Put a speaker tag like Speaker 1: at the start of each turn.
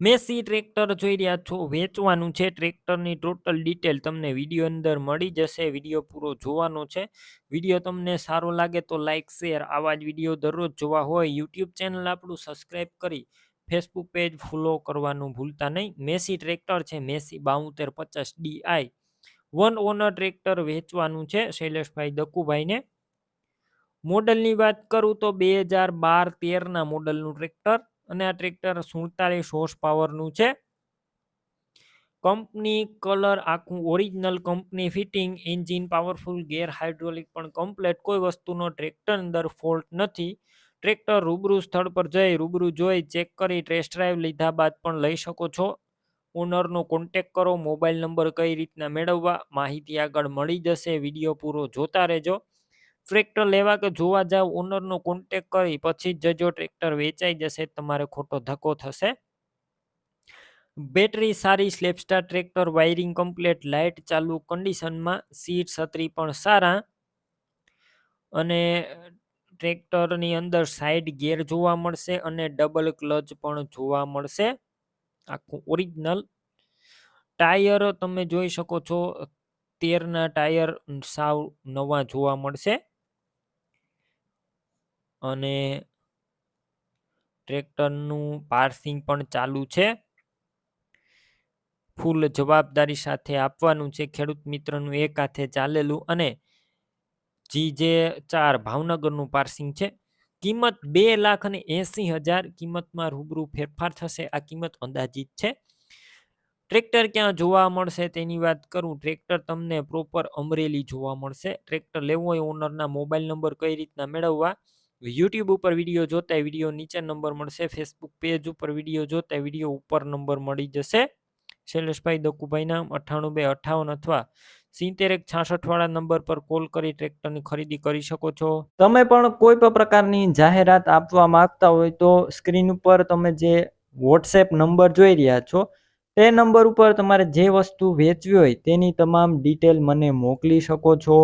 Speaker 1: Massey tractor જોઈ રહ્યા છો, વેચવાનું છે. ટ્રેક્ટરની ટોટલ ડિટેલ તમને વીડિયો અંદર મળી જશે. વીડિયો પૂરો જોવાનો છે. વીડિયો તમને સારો લાગે તો લાઇક શેર આવા જ વીડિયો દરરોજ જોવા હોય. યુટ્યુબ ચેનલ આપણું સબસ્ક્રાઈબ કરી ફેસબુક પેજ ફોલો કરવાનું ભૂલતા નહીં. મેસી ટ્રેક્ટર છે. મેસી બાઉતેર પચાસ ડીઆઈ વન ઓનર ટ્રેક્ટર વેચવાનું છે. શૈલેષભાઈ દકુભાઈને. મોડલની વાત કરું તો બે હજાર બાર તેરના મોડલનું ટ્રેક્ટર અને આ ટ્રેક્ટર સુડતાલીસ હોર્સ પાવરનું છે. કંપની કલર આખું original company fitting engine powerful gear hydraulic પણ કમ્પ્લેટ કોઈ વસ્તુનો ટ્રેક્ટર અંદર ફોલ્ટ નથી. ટ્રેક્ટર રૂબરૂ સ્થળ પર જઈ, રૂબરૂ જોઈ ચેક કરી ટેસ્ટ ડ્રાઈવ લીધા બાદ પણ લઈ શકો છો. ઓનરનો કોન્ટેક કરો મોબાઈલ નંબર કઈ રીતના મેળવવા, માહિતી આગળ મળી જશે, વીડિયો પૂરો જોતા રહેજો. ટ્રેક્ટર લેવા કે જોવા જાવ ઓનરનો કોન્ટેક કરી, પછી જજો ટ્રેક્ટર વેચાઈ જશે, તમારે ખોટો ધક્કો થશે. બેટરી સારી self starter tractor wiring complete light ચાલુ કન્ડિશનમાં સીટ છત્રી પણ સારા. અને ટ્રેક્ટરની અંદર સાઈડ ગેર જોવા મળશે અને ડબલ ક્લચ પણ જોવા મળશે. આખું ઓરિજિનલ ટાયર તમે જોઈ શકો છો, તેરના ટાયર સાવ નવા જોવા મળશે. અને ટ્રેક્ટરનું પાર્સિંગ પણ ચાલુ છે. ફૂલ જવાબદારી સાથે આપવાનું છે. ખેડૂત મિત્રનું એક હાથે ચાલેલું અને જી જે ચાર ભાવનગરનું પાર્સિંગ છે. કિંમત બે લાખ અને એંસી હજાર. કિંમતમાં રૂબરૂ ફેરફાર થશે. આ કિંમત અંદાજિત છે. ટ્રેક્ટર ક્યાં જોવા મળશે તેની વાત કરું. ટ્રેક્ટર તમને પ્રોપર અમરેલી જોવા મળશે. ટ્રેક્ટર લેવું હોય ઓનરના મોબાઈલ નંબર કઈ રીતના મેળવવા? યુટ્યુબ ઉપર વીડિયો જોતા વીડિયો નીચે નંબર મળશે ફેસબુક પેજ ઉપર વીડિયો જોતા વીડિયો ઉપર નંબર મળી જશે. શૈલેષભાઈ દકુભાઈના અઠ્ઠાણું બે અઠ્ઠાવન અથવા સિત્તેર એક છાસઠ વાળા નંબર પર કોલ કરી ટ્રેક્ટરની ખરીદી કરી શકો છો. તમે પણ કોઈ પણ પ્રકારની જાહેરાત આપવા માંગતા હોય તો સ્ક્રીન ઉપર તમે જે વોટ્સએપ નંબર જોઈ રહ્યા છો, તે નંબર ઉપર તમારે જે વસ્તુ વેચવી હોય તેની તમામ ડિટેલ મને મોકલી શકો છો.